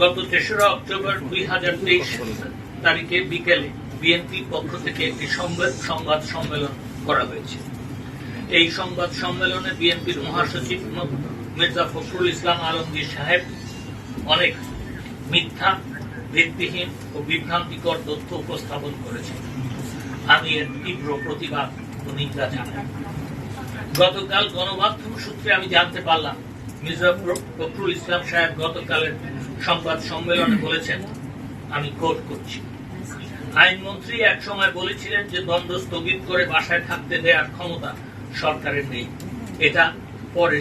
গত তেসরা অক্টোবর দুই হাজার তেইশ তারিখে বিকেলে বিএনপির পক্ষ থেকে একটি সংবাদ সম্মেলন করা হয়েছে। এই সংবাদ সম্মেলনে বিএনপির মহাসচিব মির্জা ফখরুল ইসলাম আলমগীর সাহেব অনেক মিথ্যা, ভিত্তিহীন ও বিভ্রান্তিকর তথ্য উপস্থাপন করেছেন। আমি এর তীব্র প্রতিবাদ ও নিন্দা জানাই। গতকাল গণমাধ্যম সূত্রে আমি জানতে পারলাম, মির্জা ফখরুল ইসলাম সাহেব গতকালের সংবাদ সম্মেলনে বলেছেন, আমি কোট করছি। আইনমন্ত্রী এক সময় বলেছিলেন যে দ্বন্দ্ব স্থগিত করে বাসায় থাকতে দেওয়ার ক্ষমতা সরকারের নেই। এটা পরে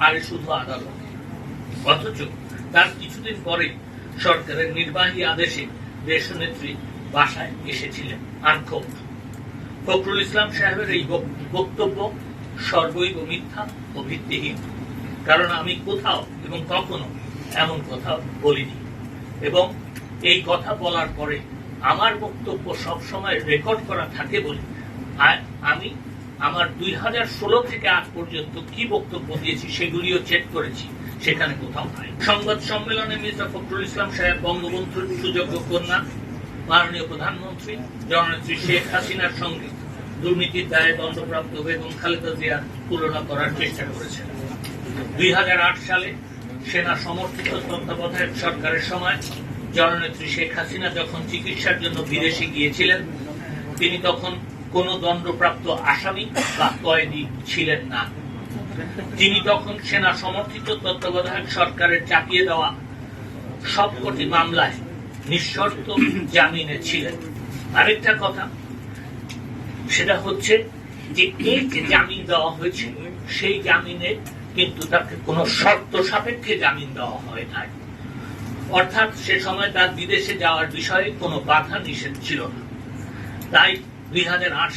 পারে শুধু আদালত। অথচ তার কিছুদিন পরে সরকারের নির্বাহী আদেশে দেশনেত্রী বাসায় এসেছিলেন আনখোপ ফখরুল ইসলাম সাহেবের এই বক্তব্য সর্বৈব মিথ্যা ও ভিত্তিহীন। কারণ আমি কোথাও এবং কখনো এমন কথা বলিনি। এবং এই কথা বলার পরে আমার বক্তব্য সবসময় রেকর্ড করা থাকে বলে আমি আমার দুই হাজার ষোলো থেকে আজ পর্যন্ত কি বক্তব্য দিয়েছি সেগুলিও চেক করেছি, সেখানে কোথাও নাই সংবাদ সম্মেলনে মির্জা ফখরুল ইসলাম সাহেব বঙ্গবন্ধুর সুযোগ্য কন্যা, মাননীয় প্রধানমন্ত্রী, জননেত্রী শেখ হাসিনার সঙ্গে দুর্নীতির দায়ে দণ্ডপ্রাপ্ত বেগম খালেদা জিয়ার তুলনা করার চেষ্টা করেছেন। দুই হাজার আট সালে সেনা সমর্থিত তত্ত্বাবধায়ক সরকারের সময় জননেত্রী শেখ হাসিনা যখন চিকিৎসার জন্য বিদেশে গিয়েছিলেন, তিনি তখন কোন দণ্ডপ্রাপ্ত আসামি বা কয়েদি ছিলেন না। তিনি তখন সেনা সমর্থিত তত্ত্বাবধায়ক সরকারের চাপিয়ে দেওয়া সবকটি মামলায় নিঃশর্ত জামিনে ছিলেন। আরেকটা কথা, সেটা হচ্ছে যে এই যে জামিন দেওয়া হয়েছে, সেই জামিনে কিন্তু তাকে কোনো শর্ত সাপেক্ষে জামিন দেওয়া হয় নাই অর্থাৎ সে সময় তার বিদেশে যাওয়ার বিষয়ে কোনো বাধা নিষেধ ছিল না। তাই দুই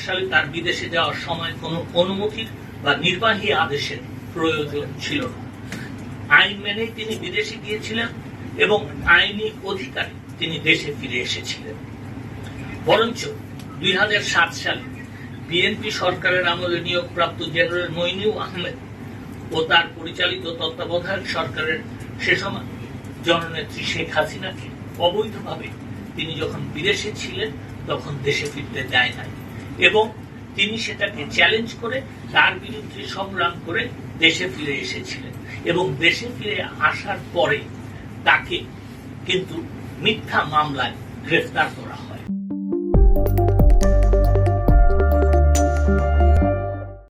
সালে তার বিদেশে যাওয়ার সময় কোনো অনুমতির বা নির্বাহী আদেশের প্রয়োজন ছিল না। আইন মেনেই তিনি বিদেশে গিয়েছিলেন এবং আইনি অধিকারে তিনি দেশে ফিরে এসেছিলেন। বরঞ্চ দুই হাজার সাত সালে বিএনপি সরকারের আমলে নিয়োগপ্রাপ্ত জেনারেল মইনিউ আহমেদ ও তার পরিচালিত তত্ত্বাবধায়ক সরকারের সে সময় জননেত্রী শেখ হাসিনাকে অবৈধভাবে তিনি যখন বিদেশে ছিলেন, তখন দেশে ফিরতে দেয় নাই। এবং তিনি সেটাকে চ্যালেঞ্জ করে তার বিরুদ্ধে সংগ্রাম করে দেশে ফিরে এসেছিলেন। এবং দেশে ফিরে আসার পরে তাকে কিন্তু মিথ্যা মামলায় গ্রেফতার করা